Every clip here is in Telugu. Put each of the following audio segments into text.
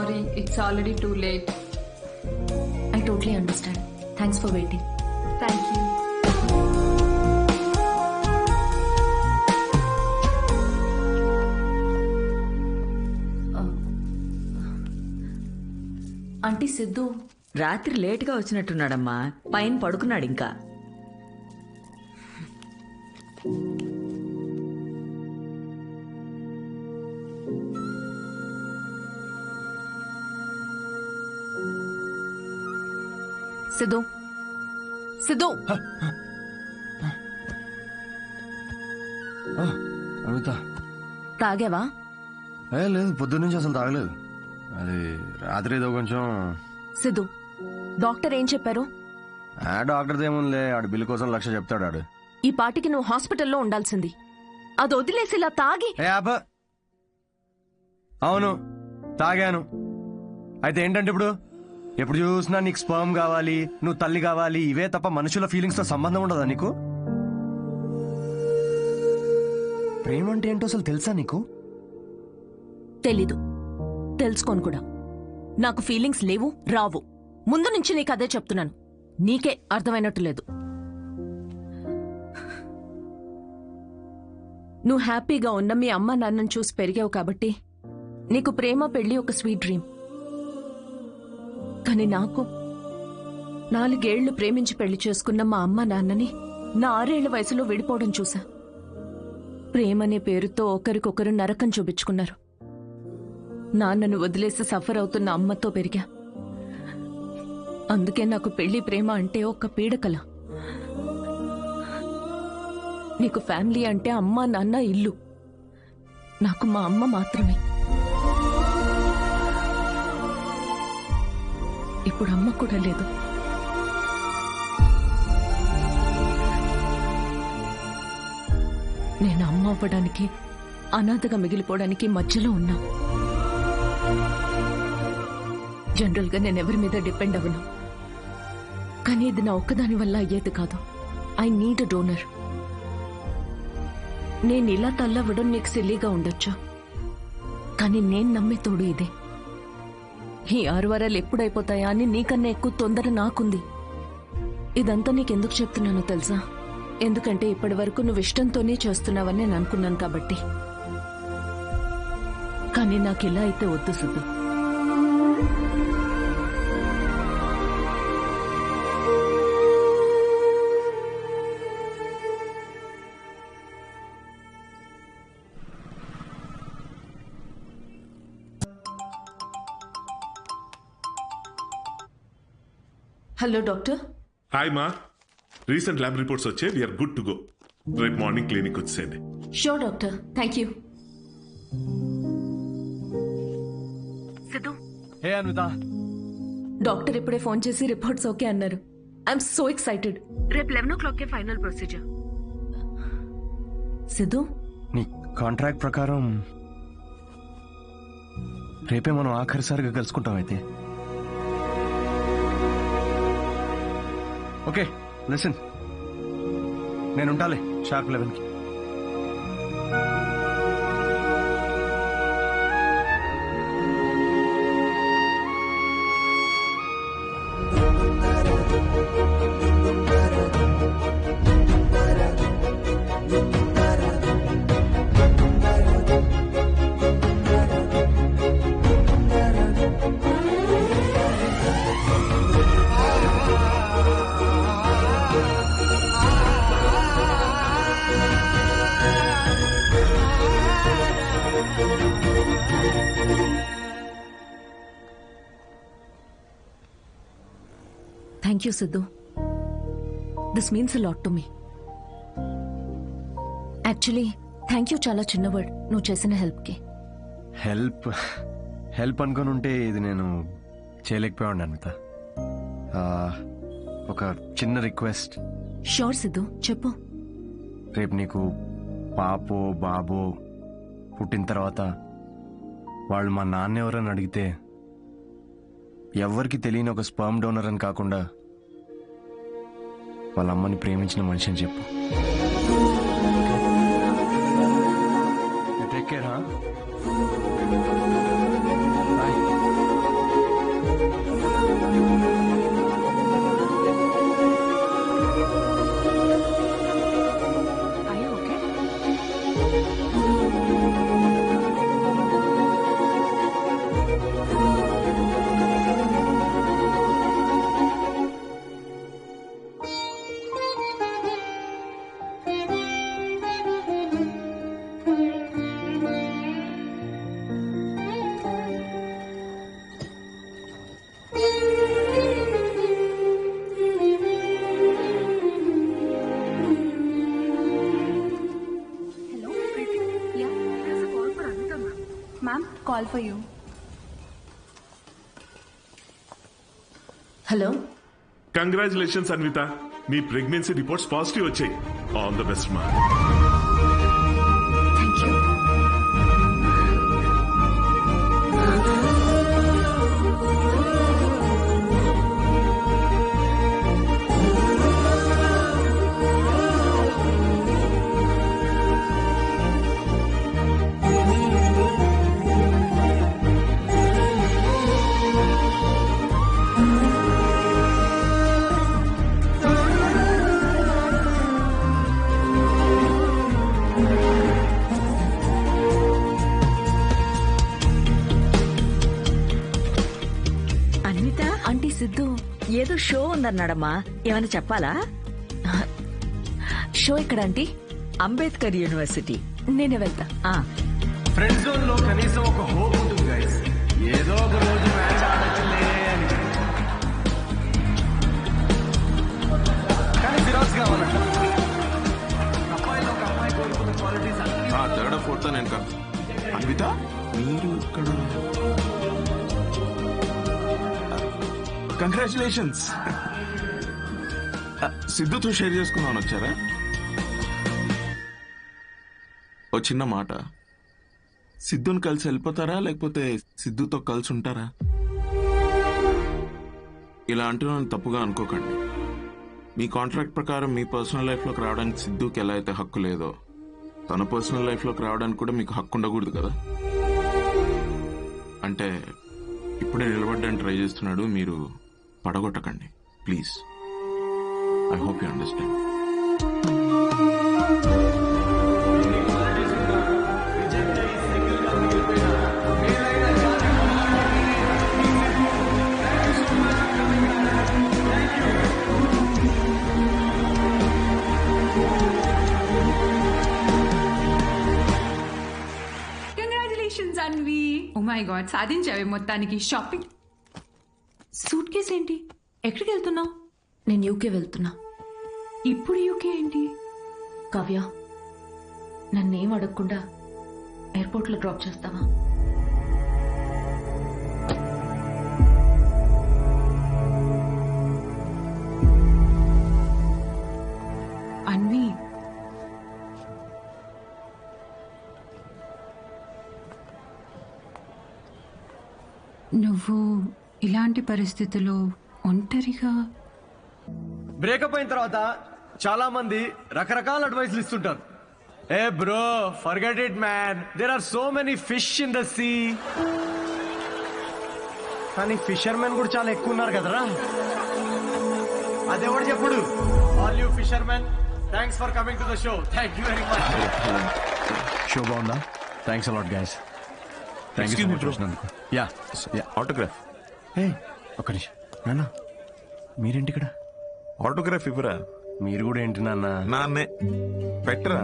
sorry, it's already too late. I totally understand thanks for waiting Thank you. Aunty Siddhu రాత్రి లేటుగా వచ్చినట్టున్నాడమ్మా. పైన పడుకున్నాడు ఇంకా. సిద్ధు. సిద్ధు. అమిత. తాగావా? ఏ లేదు పొద్దున్న నుంచి అసలు తాగలేదు. అది రాత్రి ఏదో కొంచెం సిద్ధు డాక్టర్ ఏం చెప్పారు? ఆ డాక్టర్ ఏముందిలే ఆడు బిల్లు కోసం లక్ష చెప్తాడు ఆడు. ఈ పాటికి నువ్వు హాస్పిటల్లో ఉండాల్సింది. అది వదిలేసి ఇలా తాగి ఏ ఆప. అవును తాగాను. అయితే ఏంటంటే ఇప్పుడు? ఎప్పుడు చూసినా నీకు స్పర్మ్ కావాలి నువ్వు తల్లి కావాలి ఇవే తప్ప మనుషుల ఫీలింగ్స్తో సంబంధం ఉండదా నీకు? ప్రేమ అంటే ఏంటో అసలు తెలుసా నీకు? తెలీదు. తెలుసుకోను కూడా. నాకు ఫీలింగ్స్ లేవు రావు. ముందు నుంచి నీకు అదే చెప్తున్నాను. నీకే అర్థమైనట్టు లేదు. నువ్వు హ్యాపీగా ఉన్న మీ అమ్మ నాన్నను చూసి పెరిగావు కాబట్టి నీకు ప్రేమ పెళ్ళి ఒక స్వీట్ డ్రీమ్ కానీ నాకు నాలుగేళ్ళు ప్రేమించి పెళ్ళి చేసుకున్న మా అమ్మ నాన్నని నా ఆరేళ్ళ వయసులో విడిపోవడం చూశా. ప్రేమనే పేరుతో ఒకరికొకరు నరకం చూపించుకున్నారు. నాన్నను వదిలేసి సఫర్ అవుతున్న అమ్మతో పెరిగా. అందుకే నాకు పెళ్ళి ప్రేమ అంటే ఒక పీడకల. నీకు ఫ్యామిలీ అంటే అమ్మ నాన్న ఇల్లు. నాకు మా అమ్మ మాత్రమే. ఇప్పుడు అమ్మ కూడా లేదు. నేను అమ్మ అవ్వడానికి అనాథగా మిగిలిపోవడానికి మధ్యలో ఉన్నా. జనరల్గా నేను ఎవరి మీద డిపెండ్ అవ్వను. కానీ ఇది నా ఒక్కదాని వల్ల అయ్యేది కాదు. I need donor. నేను ఇలా తల్లవ్వడం నీకు సిల్లీగా ఉండొచ్చు? కానీ నేను నమ్మే తోడు ఇదే. ఈ ఆరు వారాలు ఎప్పుడైపోతాయా అని నీకన్నా ఎక్కువ తొందర నాకుంది. ఇదంతా నీకెందుకు చెప్తున్నానో తెలుసా? ఎందుకంటే ఇప్పటి వరకు నువ్వు ఇష్టంతోనే చేస్తున్నావని నేను అనుకున్నాను కాబట్టి. కానీ నాకు ఇలా అయితే వద్దు సుబ్బు హలో డాక్టర్ హాయ్ మా రీసెంట్ ల్యాబ్ రిపోర్ట్స్ వచ్చే వీఆర్ గుడ్ టు గో రేపు మార్నింగ్ క్లినిక్ వచ్చేయండి. Sure doctor thank you Siddhu. Hey Anvitha doctor ఇప్పుడే ఫోన్ చేసి రిపోర్ట్స్ ఓకే అన్నారు. ఐఎమ్ సో ఎక్సైటెడ్ రేపు eleven o'clock final procedure Siddhu? నీ కాంట్రాక్ట్ ప్రకారం రేపే మనం ఆఖరిసారిగా కలుసుకుంటాం అయితే. ఓకే లిసన్ నేను ఉంటాలే షార్ప్ లెవెన్కి. Thank you Siddhu this means lot to me actually thank you చాలా చిన్న వర్డ్ నువ్వు చేసిన హెల్ప్కి హెల్ప్ హెల్ప్ అనుకొని ఉంటే ఇది నేను చేయలేకపోయాడు అన్విత ఆ, ఒక చిన్న రిక్వెస్ట్ షూర్ సిద్ధు చెప్పు. రేపు నీకు పాపో బాబో పుట్టిన తర్వాత వాళ్ళు మా నాన్న ఎవరని అడిగితే ఎవ్వరికి తెలియని ఒక స్పర్మ్ డోనర్ అని కాకుండా వాళ్ళ అమ్మని ప్రేమించిన మనిషి అని చెప్పు. టేక్ కేర్ హా Call for you. Hello congratulations Anvitha me pregnancy reports positive వచ్చాయి. ఆల్ ద బెస్ట్ మా షో ఉందన్నాడమ్మా ఏమైనా చెప్పాలా? షో ఎక్కడ ఆంటీ? అంబేద్కర్ యూనివర్సిటీ. నేనే వెళ్తా. ఆ. ఫ్రెండ్ జోన్లో కనీసం ఒక హోప్ ఉంటుంది గైస్ ఏదో ఒక రోజు మ్యాచ్ ఆడచ్చులే అని. కానీ ఫిరాజ్ కావాలంట అమ్మాయిలో ఒక అమ్మాయి కోరుకున్న క్వాలిటీస్ అన్ని ఆ థర్డ్ ఫోర్త్ నేను కాదు. అన్విత? మీరు ఇక్కడ కంగ్రాచులేషన్స్ సిద్ధుతో షేర్ చేసుకుందామని వచ్చారా? ఓ చిన్న మాట. సిద్ధుని కలిసి వెళ్ళిపోతారా? లేకపోతే సిద్ధుతో కలిసి ఉంటారా? ఇలా అంటున్నాను తప్పుగా అనుకోకండి. మీ కాంట్రాక్ట్ ప్రకారం మీ పర్సనల్ లైఫ్లోకి రావడానికి సిద్ధుకి ఎలా అయితే హక్కు లేదో తన పర్సనల్ లైఫ్లోకి రావడానికి కూడా మీకు హక్కు ఉండకూడదు కదా? అంటే ఇప్పుడే నిలబడ్డానికి ట్రై చేస్తున్నాడు మీరు పడగొట్టకండి. Please. I hope you understand congratulations Anvi oh my god సాధించావే మొత్తానికి. షాపింగ్ సూట్ కేస్ ఏంటి? ఎక్కడికి వెళ్తున్నావు? నేను యూకే వెళ్తున్నా. ఇప్పుడు యూకే ఏంటి? కావ్య నన్నేం అడగకుండా ఎయిర్పోర్ట్లో డ్రాప్ చేస్తావా? అన్వి. నువ్వు ఇలాంటి పరిస్థితుల్లో ఒంటరిగా బ్రేకప్ అయిన తర్వాత చాలా మంది రకరకాల అడ్వైస్లు ఇస్తుంటారు. ఏ bro forget it man there are so many fish in the sea కానీ ఫిషర్మెన్ కూడా చాలా ఎక్కువ ఉన్నారు కదరా. అదెవడు చెప్పుడు? All you fishermen thanks for coming to the show thank you very much show బాగుందా? Thanks a lot guys thank you. చూసినందుకు యా యా ఆటోగ్రాఫ్ ఏ ఒక్క నిమిషం. నాన్న మీరేంటి ఇక్కడ? ఆటోగ్రాఫ్ ఇవ్వరా? మీరు కూడా ఏంటి నాన్న? నాన్నే. పెట్టరా?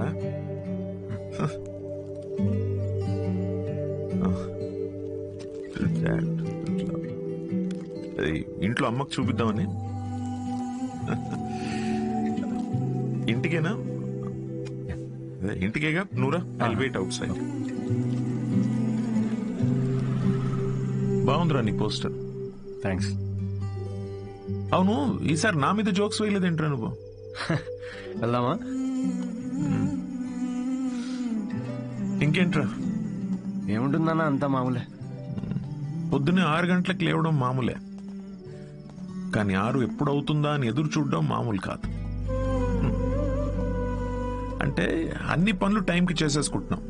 ఇంట్లో అమ్మకు చూపిద్దామని. ఇంటికేనా? ఇంటికేగా? నూరా? ఐ వెయిట్ అవుట్ సైడ్ బాగుందిరా నీ పోస్టర్. థ్యాంక్స్ అవును ఈసారి నా మీద జోక్స్ వేయలేదేంట్రా నువ్వు? వెళ్దామా? ఇంకేంట్రా? ఏముంటుందన్న అంతా మామూలే. పొద్దున్నే ఆరు గంటలకు లేవడం మామూలే. కానీ ఆరు ఎప్పుడు అవుతుందా అని ఎదురు చూడడం మామూలు కాదు. అంటే అన్ని పనులు టైంకి చేసేసుకుంటున్నాం.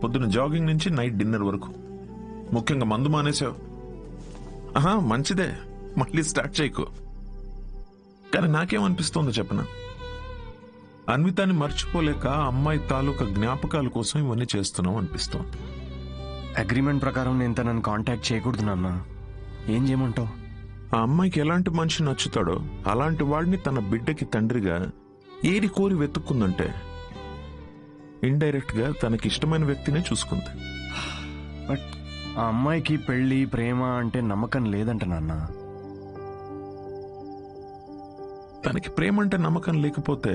పొద్దున జాగింగ్ నుంచి నైట్ డిన్నర్ వరకు. ముఖ్యంగా మందు మానేసావు. ఆహా మంచిదే. మళ్ళీ స్టార్ట్ చేయకు. కానీ నాకేమనిపిస్తోందో చెప్పనా? అన్వితాన్ని మర్చిపోలేక అమ్మాయి తాలూకా జ్ఞాపకాల కోసం ఇవన్నీ చేస్తున్నాం అనిపిస్తోంది. అగ్రిమెంట్ ప్రకారం నేను తనని కాంటాక్ట్ చేయకూడదు నాన్న. ఏం చేయమంటావు? ఆ అమ్మాయికి ఎలాంటి మనిషి నచ్చుతాడో అలాంటి వాడిని తన బిడ్డకి తండ్రిగా ఏరి కోరి వెతుక్కుందంటే ఇండైరెక్ట్గా తనకి ఇష్టమైన వ్యక్తినే చూసుకుంది. బట్ ఆ అమ్మాయికి పెళ్ళి ప్రేమ అంటే నమ్మకం లేదంట నాన్న. తనకి ప్రేమ అంటే నమ్మకం లేకపోతే